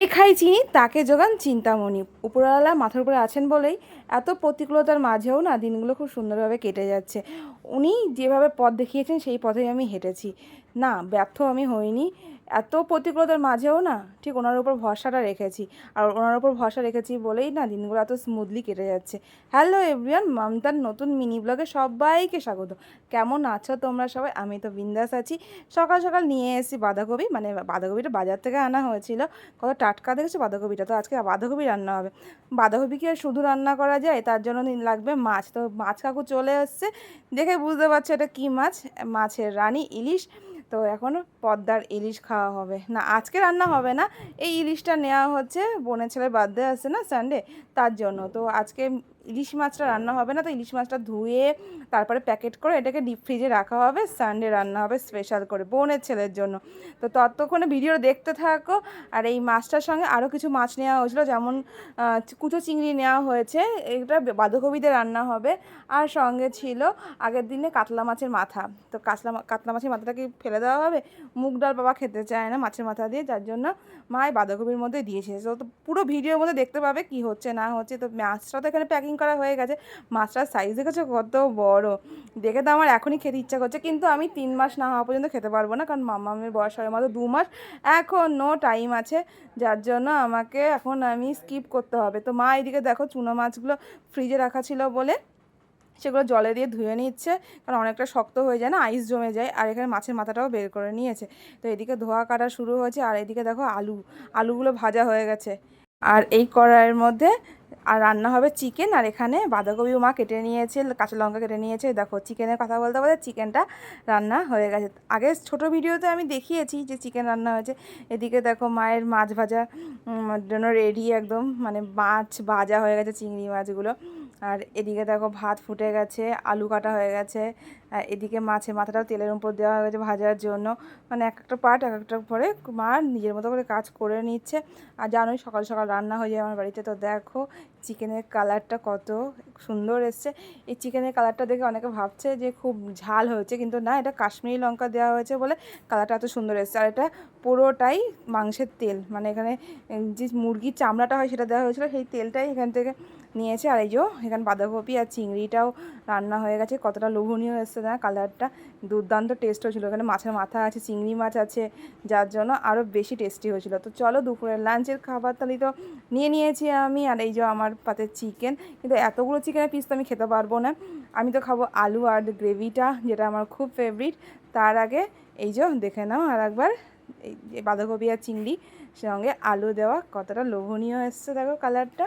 খাই চিনি তাকে যোগান চিন্তামণি। উপরওয়ালা মাথার উপরে আছেন বলেই এত প্রতিকূলতার মাঝেও না দিনগুলো খুব সুন্দরভাবে কেটে যাচ্ছে। উনি যেভাবে পথ দেখিয়েছেন, সেই পথেই আমি হেঁটেছি। না, ব্যর্থ আমি হইনি। এত প্রতিকূলতার মাঝেও না ঠিক ওনার উপর ভরসাটা রেখেছি। আর ওনার উপর ভরসা রেখেছি বলেই না দিনগুলো এত স্মুথলি কেটে যাচ্ছে। হ্যালো এভরিওয়ান মমতার নতুন মিনি ব্লগে সবাইকে স্বাগত। কেমন আছো তোমরা সবাই? আমি তো বিন্দাস আছি। সকাল সকাল নিয়ে এসেছি বাঁধাকপি। মানে বাঁধাকপিটা বাজার থেকে আনা হয়েছিল। কত টাটকা দেখেছ বাঁধাকপিটা? তো আজকে বাঁধাকপি রান্না হবে। বাঁধাকপি কি আর শুধু রান্না করা যায়, তার জন্য লাগবে মাছ। তো মাছ কাকু চলে এসছে, দেখে বুঝতে পারছ এটা কী মাছ? মাছের রানী ইলিশ। তো এখন পদ্মার ইলিশ খাওয়া হবে। না, আজকে রান্না হবে না, এই ইলিশটা নেওয়া হচ্ছে, বোনের ছেলে বার্থডে আছে না সানডে তার জন্য। তো আজকে ইলিশ মাছটা রান্না হবে না, তো ইলিশ মাছটা ধুয়ে তারপরে প্যাকেট করে এটাকে ডিপ ফ্রিজে রাখা হবে সানডে রান্না হবে স্পেশাল করে বোনের ছেলের জন্য। তো ততক্ষণে ভিডিও দেখতে থাকো, আর এই মাছটার সঙ্গে আরও কিছু মাছ নেওয়া হয়েছিলো, যেমন কুচো চিংড়ি নেওয়া হয়েছে, এটা বাঁধাকপিতে রান্না হবে, আর সঙ্গে ছিল আগের দিনে কাতলা মাছের মাথা। তো কাতলা কাতলা মাছের মাথাটা কি ফেলে দেওয়া হবে? মুগ ডাল বাবা খেতে চায় না মাছের মাথা দিয়ে, যার জন্য মা এই বাঁধাকপির মধ্যে দিয়েছে। তো পুরো ভিডিওর মধ্যে দেখতে পাবে কি হচ্ছে, না হচ্ছে, তো মাছটা তো এখানে প্যাকিং করা হয়ে গেছে। মাছটার সাইজ দেখেছ? কত বড়। দেখে তো আমার এখনই খেতে ইচ্ছা করছে। কিন্তু আমি তিন মাস না হওয়া পর্যন্ত খেতে পারব না। কারণ মামা মামামের বয়স হয় মাত্র দু মাস এখনও টাইম আছে। যার জন্য আমাকে এখন আমি স্কিপ করতে হবে। তো মা এদিকে দেখো চুনো মাছগুলো ফ্রিজে রাখা ছিল বলে সেগুলো জলে দিয়ে ধুয়ে নিচ্ছে। কারণ অনেকটা শক্ত হয়ে যায় না আইস জমে যায়। আর এখানে মাছের মাথাটাও বের করে নিয়েছে। তো এদিকে ধোয়া কাটা শুরু হয়েছে। আর এদিকে দেখো আলু। আলুগুলো ভাজা হয়ে গেছে। আর এই কড়াইয়ের মধ্যে আর রান্না হবে চিকেন, আর এখানে বাঁধাকপিও মা কেটে নিয়েছে, কাঁচা লঙ্কা কেটে নিয়েছে। দেখো, চিকেনের কথা বলতে বলতে চিকেনটা রান্না হয়ে গেছে। আগে ছোট ভিডিওতে আমি দেখিয়েছি যে চিকেন রান্না হয়েছে। এদিকে দেখো, মায়ের মাছ ভাজা জন্য রেডি একদম মানে মাছ ভাজা হয়ে গেছে, চিংড়ি মাছগুলো। আর এদিকে দেখো ভাত ফুটে গেছে, আলু কাটা হয়ে গেছে। এদিকে মাছের মাথাটাও তেলের উপর দেওয়া হয়ে গেছে ভাজার জন্য। মানে এক একটা পার্ট এক একটা পরে মা নিজের মতো করে কাজ করে নিচ্ছে। আর জানোই সকাল সকাল রান্না হয়ে যায় আমার বাড়িতে। তো দেখো চিকেনের কালারটা কত সুন্দর এসছে। এই চিকেনের কালারটা দেখে অনেকে ভাবছে যে খুব ঝাল হয়েছে, কিন্তু না, এটা কাশ্মীরি লঙ্কা দেওয়া হয়েছে বলে কালারটা এত সুন্দর এসছে। আর এটা পুরোটাই মাংসের তেল। মানে এখানে যে মুরগির চামড়াটা হয় সেটা দেওয়া হয়েছিল, সেই তেলটাই এখান থেকে নিয়েছে। আর এই যে এখানে বাঁধাকপি আর চিংড়িটাও রান্না হয়ে গেছে। কতটা লোভনীয় এসছে না, কালারটা। দুর্দান্ত টেস্ট হয়েছিল। এখানে মাছের মাথা আছে, চিংড়ি মাছ আছে, যার জন্য আরও বেশি টেস্টি হয়েছিল। তো চলো দুপুরের লাঞ্চের খাবার তালি তো নিয়ে নিয়েছি আমি। আর এই যে আমার পাতে চিকেন কিন্তু এতগুলো চিকেনের পিস তো আমি খেতে পারব না। আমি তো খাব আলু আর গ্রেভিটা যেটা আমার খুব ফেভারিট তার আগে এই যে দেখে নাও আর একবার এই বাঁধাকপি আর চিংড়ি সঙ্গে আলু দেওয়া কতটা লোভনীয় এসছে, দেখো কালারটা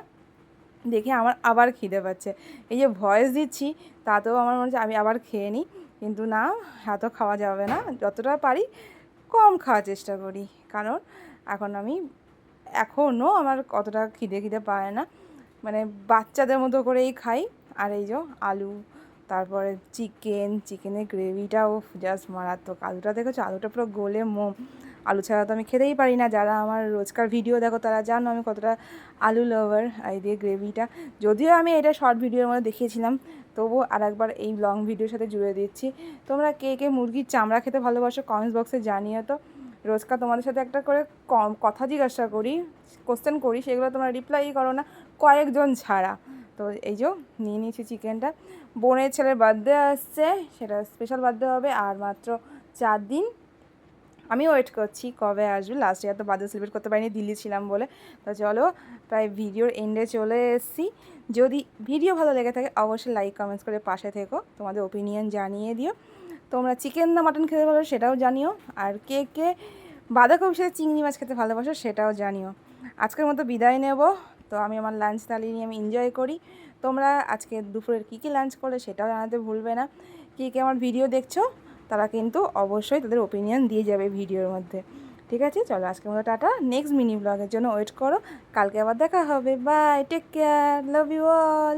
দেখে আমার আবার খিদে পাচ্ছে। এই যে ভয়েস দিচ্ছি, তাতেও আমার মনে হচ্ছে আমি আবার খেয়ে নিই। কিন্তু না, এত খাওয়া যাবে না। যতটা পারি কম খাওয়ার চেষ্টা করি। কারণ এখন আমি এখনও আমার অতটা খিদে খিদে পায় না। মানে বাচ্চাদের মতো করেই খাই। আর এই যে আলু, তারপরে চিকেন, চিকেনের গ্রেভিটাও জাস্ট মারাত্মক। আলুটা দেখেছ? আলুটা পুরো গোলে মোম আলু ছাড়া তো আমি খেতেই পারি না। যারা আমার রোজকার ভিডিও দেখো, তারা জানো আমি কতটা আলু লাভার এই দিয়ে গ্রেভিটা যদিও আমি এটা শর্ট ভিডিওর মধ্যে দেখিয়েছিলাম তবুও আর একবার এই লং ভিডিওর সাথে জুড়ে দিচ্ছি। তোমরা কে কে মুরগির চামড়া খেতে ভালোবাসো কমেন্টস বক্সে জানিও তো। রোজকার তোমাদের সাথে একটা করে কম কথা জিজ্ঞাসা করি কোশ্চেন করি, সেগুলো তোমরা রিপ্লাই করো না, কয়েকজন ছাড়া। তো এই যে নিয়ে নিয়েছি চিকেনটা বোনের ছেলের বার্থডে আসছে, সেটা স্পেশাল বার্থডে হবে, আর মাত্র চার দিন আমি ওয়েট করছি কবে আসবে। লাস্ট ইয়ার তো বার্থডে সেলিব্রেট করতে পারিনি, দিল্লি ছিলাম বলে। তো চলো, প্রায় ভিডিওর এন্ডে চলে এসেছি। যদি ভিডিও ভালো লেগে থাকে, অবশ্যই লাইক কমেন্টস করে পাশে থেকো। তোমাদের ওপিনিয়ন জানিয়ে দিও। তোমরা চিকেন না মাটন খেতে ভালো, সেটাও জানিও। আর কে কে বাঁধাকপির সাথে চিংড়ি মাছ খেতে ভালোবাসো, সেটাও জানিও। আজকের মতো বিদায় নেব। তো আমি আমার লাঞ্চ থালি নিয়ে আমি এনজয় করি। তোমরা আজকে দুপুরের কী কী লাঞ্চ করলে, সেটাও জানাতে ভুলবে না। কে কে আমার ভিডিও দেখছ তারা কিন্তু অবশ্যই তাদের ওপিনিয়ন দিয়ে যাবে ভিডিওর মধ্যে। ঠিক আছে? চলো, আজকের মতো টাটা। নেক্সট মিনি ব্লগের জন্য ওয়েট করো। কালকে আবার দেখা হবে। Bye take care love you all